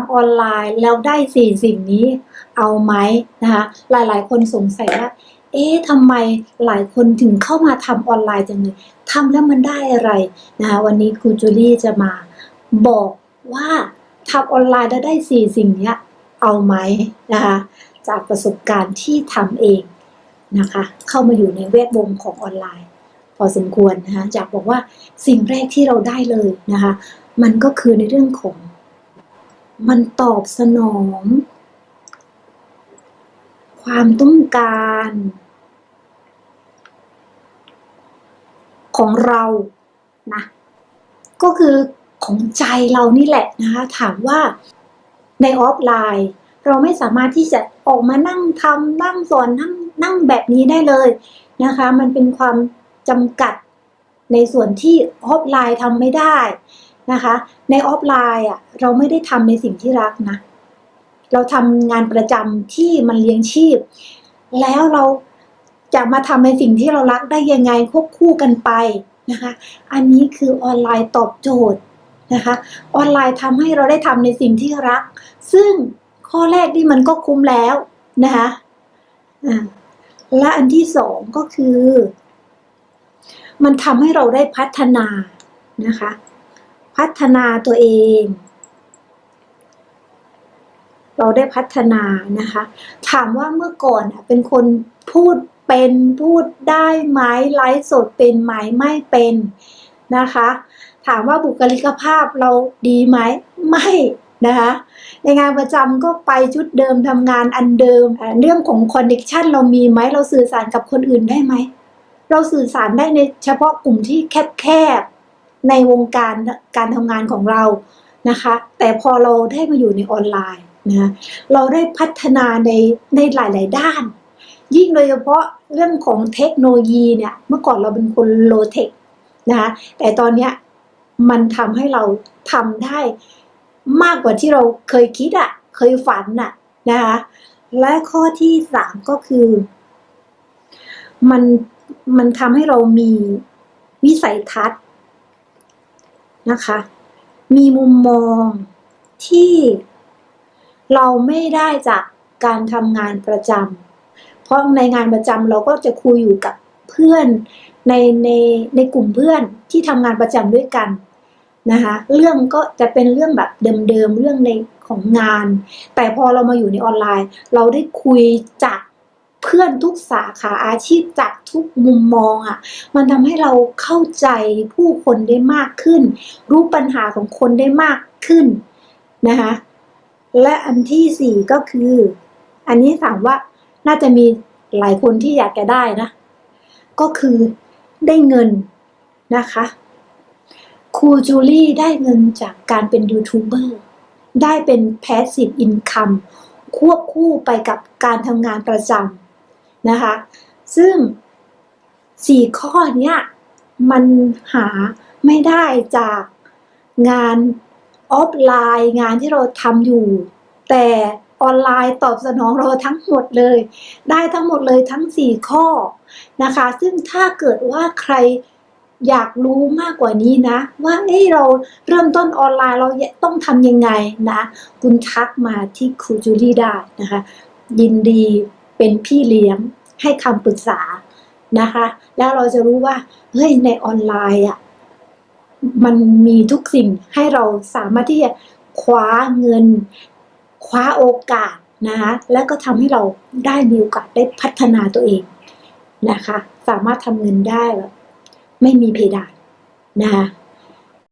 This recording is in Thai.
ำออนไลน์แล้วได้สี่สิ่งนี้เอาไหมนะคะหลายๆ คนสงสัยว่า เอ๊ะทำไมหลายคนถึงเข้ามาทำออนไลน์จังเลยทำแล้วมันได้อะไรนะคะวันนี้ครูจูลี่จะมาบอกว่าทำออนไลน์แล้วได้สี่สิ่งนี้เอาไหมนะคะจากประสบการณ์ที่ทำเองนะคะเข้ามาอยู่ในแวดวงของออนไลน์ พอสมควรนะคะอยากบอกว่าสิ่งแรกที่เราได้เลยนะคะมันก็คือในเรื่องของ มันตอบสนอง ความต้องการ ของเรานะก็คือของใจเรานี่แหละนะคะถามว่าในออฟไลน์ เราไม่สามารถที่จะออกมานั่งทำนั่งสอนนั่งนั่งแบบนี้ได้เลยนะคะ มันเป็นความจำกัดในส่วนที่ออฟไลน์ทำไม่ได้ นะคะ ในออฟไลน์อะเราไม่ได้ทำในสิ่งที่รักนะ เราทำงานประจำที่มันเลี้ยงชีพ แล้วเราจะมาทำในสิ่งที่เรารักได้ยังไงควบคู่กันไปนะคะ อันนี้คือออนไลน์ตอบโจทย์นะคะ ออนไลน์ทำให้เราได้ทำในสิ่งที่รัก ซึ่งข้อแรกนี่มันก็คุ้มแล้วนะคะและอันที่สองก็คือ มันทำให้เราได้พัฒนานะคะ พัฒนาตัวเอง เราได้พัฒนานะคะ ถามว่าเมื่อก่อนเป็นคนพูดเป็นพูดได้ไหมไลฟ์สดเป็นไหมไม่เป็นนะคะ ถามว่าบุคลิกภาพเราดีไหมไม่นะคะในงานประจำก็ไปชุดเดิมทำงานอันเดิม เรื่องของคอนเนคชันเรามีไหมเราสื่อสารกับคนอื่นได้ไหม เราสื่อสารได้ในเฉพาะกลุ่มที่แคบๆ ในวงการการทำงานของเรานะคะ แต่พอเราได้มาอยู่ในออนไลน์นะเราได้พัฒนาในในหลาย ๆ ด้าน ยิ่งโดยเฉพาะเรื่องของเทคโนโลยีเนี่ยเมื่อก่อนเราเป็นคนโลเทคนะคะแต่ตอนเนี้ยมันทำให้เราทำได้มากกว่าที่เราเคยคิดอะเคยฝันอะนะคะและข้อที่สามก็คือ มันมันทำให้เรามีวิสัยทัศน์ นะคะ มีมุมมองที่เราไม่ได้จากการทำงานประจำเพราะในงานประจำเราก็จะคุยอยู่กับเพื่อนในในในกลุ่มเพื่อนที่ทำงานประจำด้วยกันนะคะ เรื่องก็จะเป็นเรื่องแบบเดิมๆเรื่องในของงาน แต่พอเรามาอยู่ในออนไลน์ เราได้คุยจาก เพื่อนทุกสาขาอาชีพจากทุกมุมมองอะ่ะ มันทำให้เราเข้าใจผู้คนได้มากขึ้น รู้ปัญหาของคนได้มากขึ้นนะคะและอันที่สี่ก็คือ อันนี้ถามว่าน่าจะมีหลายคนที่อยากจะได้นะ ก็คือได้เงินนะคะครูจูลี่ได้เงินจากการเป็นยูทูบเบอร์ได้เป็น passive income ควบคู่ไปกับการทำงานประจำ นะคะ ซึ่งสี่ข้อเนี้ยมันหาไม่ได้จากงานออฟไลน์งานที่เราทำอยู่ แต่ออนไลน์ตอบสนองเราทั้งหมดเลย ได้ทั้งหมดเลยทั้ง 4 ข้อนะคะ ซึ่งถ้าเกิดว่าใครอยากรู้มากกว่านี้นะ ว่าเอ้เราเริ่มต้นออนไลน์เราต้องทำยังไงนะ คุณทักมาที่ครูจูลี่ได้นะคะ ยินดี เป็นพี่เลี้ยงให้คำปรึกษานะคะ แล้วเราจะรู้ว่าเฮ้ยในออนไลน์อะมันมีทุกสิ่งให้เราสามารถที่จะคว้าเงิน คว้าโอกาสนะคะแล้วก็ทำให้เราได้มีโอกาสได้พัฒนาตัวเองนะคะ สามารถทำเงินได้แบบไม่มีเพดานนะคะ